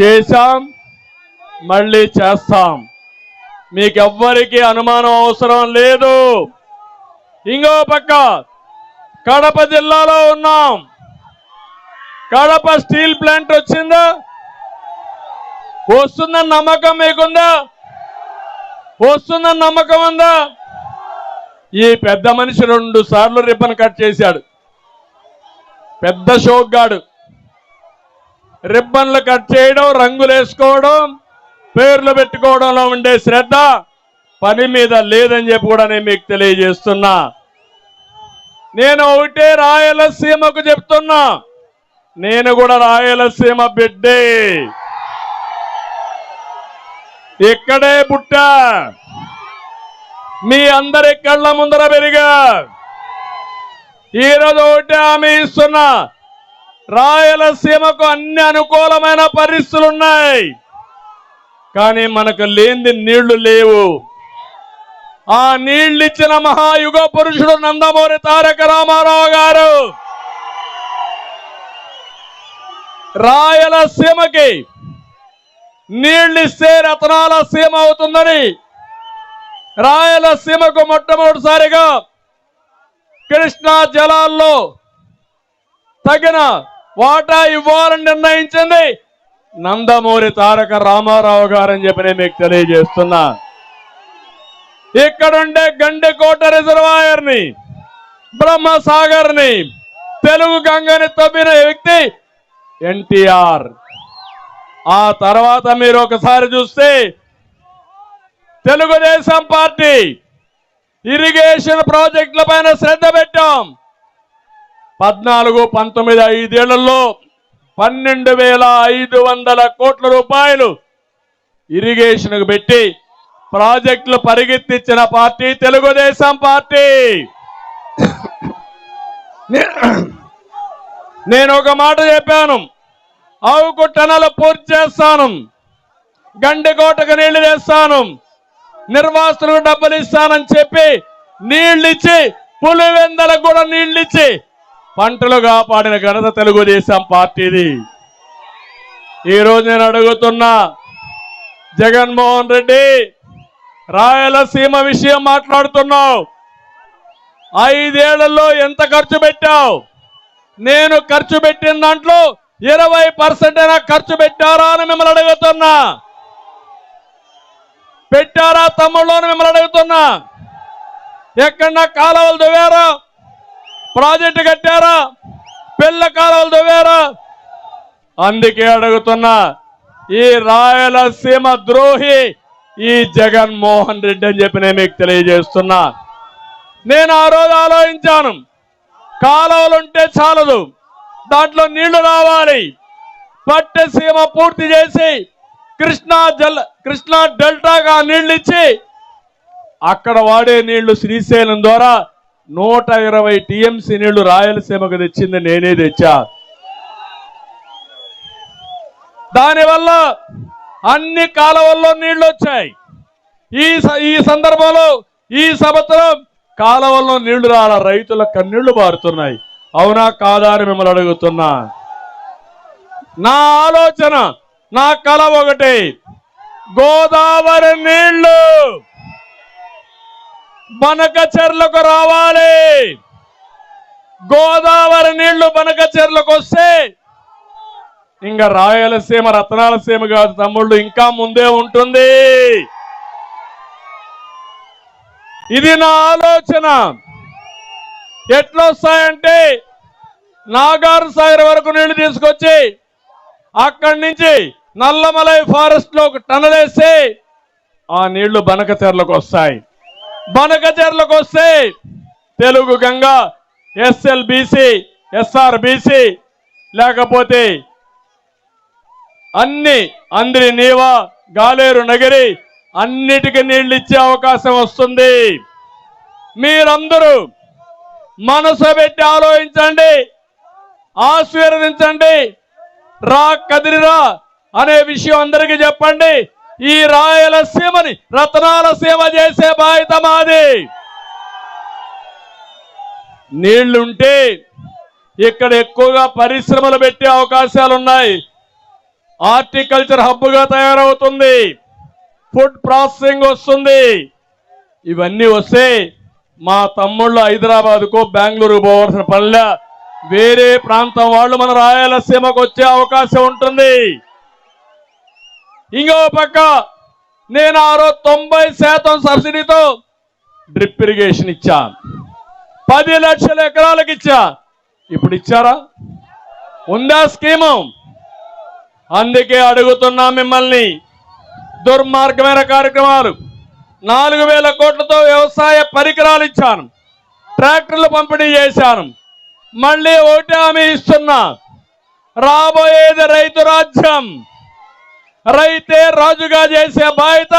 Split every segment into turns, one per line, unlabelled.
చేశాం మళ్ళీ చేస్తాం. మీకెవ్వరికి అనుమానం అవసరం లేదు. ఇంకో పక్క కడప జిల్లాలో ఉన్నాం. కడప స్టీల్ ప్లాంట్ వచ్చిందా? వస్తుందని నమ్మకం మీకుందా? వస్తుందని నమ్మకం ఉందా? ఈ పెద్ద మనిషి రెండు సార్లు రిబ్బన్ కట్ చేశాడు. పెద్ద షోక్గాడు రిబ్బన్లు కట్ చేయడం రంగులు వేసుకోవడం పేర్లు పెట్టుకోవడంలో ఉండే శ్రద్ధ పని మీద లేదని చెప్పి కూడా నేను మీకు తెలియజేస్తున్నా. నేను ఒకటే రాయలసీమకు చెప్తున్నా. నేను కూడా రాయలసీమ బిడ్డే. ఇక్కడే పుట్టా. మీ అందరి కళ్ళ ముందర పెరిగా. ఈరోజు ఒకటే హామీ ఇస్తున్నా. రాయలసీమకు అన్ని అనుకూలమైన పరిస్థితులు ఉన్నాయి కానీ మనకు లేనిది నీళ్ళు లేవు. ఆ నీళ్ళిచ్చిన ఇచ్చిన మహాయుగ పురుషుడు నందమూరి తారక రామారావు గారు రాయలసీమకి నీళ్ళిస్తే రతనాల సీమ అవుతుందని రాయలసీమకు మొట్టమొదటిసారిగా కృష్ణా జలాల్లో తగిన వాటా ఇవ్వాలని నిర్ణయించింది. నందమూరి తారక రామారావు గారని చెప్పి నేను మీకు తెలియజేస్తున్నా. ఇక్కడుండే గండికోట రిజర్వాయర్ని బ్రహ్మసాగర్ని తెలుగు గంగని తవ్విన వ్యక్తి ఎన్టీఆర్. ఆ తర్వాత మీరు ఒకసారి చూస్తే తెలుగుదేశం పార్టీ ఇరిగేషన్ ప్రాజెక్టుల పైన శ్రద్ధ పెట్టాం. పద్నాలుగు పంతొమ్మిది ఐదేళ్ళలో పన్నెండు వేల ఐదు వందల కోట్ల రూపాయలు ఇరిగేషన్కు పెట్టి ప్రాజెక్టులు పరిగెత్తించిన పార్టీ తెలుగుదేశం పార్టీ. నేను ఒక మాట చెప్పాను. ఆవుకు టనలు పూర్తి చేస్తాను. గండికోటకు నీళ్ళు తెస్తాను. నిర్వాసులకు డబ్బులు ఇస్తానని చెప్పి నీళ్ళిచ్చి పులివెందలకు కూడా నీళ్ళిచ్చి పంటలు కాపాడిన ఘనత తెలుగుదేశం పార్టీది. ఈరోజు నేను అడుగుతున్నా జగన్మోహన్ రెడ్డి రాయలసీమ విషయం మాట్లాడుతున్నావు. ఐదేళ్ళలో ఎంత ఖర్చు పెట్టావు? నేను ఖర్చు పెట్టిన దాంట్లో ఇరవై పర్సెంట్ అయినా ఖర్చు పెట్టారా అని మిమ్మల్ని అడుగుతున్నా. పెట్టారా తమ్ముళ్ళు అని మిమ్మల్ని అడుగుతున్నా. ఎక్కడన్నా కాలువలు దువ్వారా? ప్రాజెక్టు కట్టారా? పిల్ల కాలువలు దువ్వారా అందుకే అడుగుతున్నా ఈ రాయలసీమ ద్రోహి ఈ జగన్మోహన్ రెడ్డి అని చెప్పి నేను మీకు తెలియజేస్తున్నా. నేను ఆ రోజు ఆలోచించాను కాలువలు ఉంటే చాలదు దాంట్లో నీళ్ళు రావాలి. పట్టసీమ పూర్తి చేసి కృష్ణా జల్ కృష్ణా డెల్టాగా నీళ్ళు ఇచ్చి అక్కడ వాడే నీళ్ళు శ్రీశైలం ద్వారా నూట ఇరవై టీఎంసీ నీళ్ళు రాయలసీమకు తెచ్చింది నేనే తెచ్చా. దానివల్ల అన్ని కాలువల్లో నీళ్ళు వచ్చాయి. ఈ స- ఈ సందర్భంలో ఈ సంవత్సరం కాలువల్లో నీళ్ళు రాల రైతుల కన్నీళ్ళు పారుతున్నాయి. అవునా కాదా అని మిమ్మల్ని అడుగుతున్నా. నా ఆలోచన నా కల ఒకటే. గోదావరి నీళ్ళు బనక చెర్లకు రావాలి. గోదావరి నీళ్ళు బనక చెర్లకు వస్తే ఇంకా రాయలసీమ రత్నాలసీమ కాదు తమ్ముళ్ళు ఇంకా ముందే ఉంటుంది. ఇది నా ఆలోచన. ఎట్లా వస్తాయంటే సాగర్ వరకు నీళ్ళు తీసుకొచ్చి అక్కడి నుంచి నల్లమలై ఫారెస్ట్లో ఒక టనల్ ఆ నీళ్ళు బనకచెర్లకు వస్తాయి. బనకచెర్లకు వస్తే తెలుగు గంగ ఎస్ఎల్బిసి ఎస్ఆర్బిసి లేకపోతే అన్ని అందరి నీవా గాలేరు నగరి అన్నిటికీ నీళ్ళు ఇచ్చే అవకాశం వస్తుంది. మీరందరూ మనసు పెట్టి ఆలోచించండి ఆశీర్వదించండి రా కదిరిరా అనే విషయం అందరికీ చెప్పండి. ఈ రాయలసీమని రత్నాల సీమ చేసే బాధ్యత మాది. నీళ్ళుంటే ఇక్కడ ఎక్కువగా పరిశ్రమలు పెట్టే అవకాశాలు ఉన్నాయి హార్టికల్చర్ హబ్గా తయారవుతుంది. ఫుడ్ ప్రాసెసింగ్ వస్తుంది. ఇవన్నీ వస్తే మా తమ్ముళ్ళు హైదరాబాద్కు బెంగళూరు పోవాల్సిన పనిలే. వేరే ప్రాంతం వాళ్ళు మన రాయలసీమకు వచ్చే అవకాశం ఉంటుంది. ఇంకో పక్క నేను ఆ రోజు తొంభై శాతం సబ్సిడీతో డ్రిప్ ఇరిగేషన్ ఇచ్చా. పది లక్షల ఎకరాలకు ఇచ్చా. ఇప్పుడు ఇచ్చారా? ఉందా స్కీము? అందుకే అడుగుతున్నా మిమ్మల్ని. దుర్మార్గమైన కార్యక్రమాలు. నాలుగు వేల కోట్లతో వ్యవసాయ పరికరాలు ఇచ్చాను. ట్రాక్టర్లు పంపిణీ చేశాను. మళ్ళీ ఒకటి హామీ ఇస్తున్నా. రాబోయేది రైతు రాజ్యం. రైతే రాజుగా చేసే బాధ్యత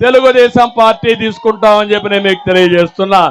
తెలుగుదేశం పార్టీ తీసుకుంటామని చెప్పి నేను మీకు తెలియజేస్తున్నా.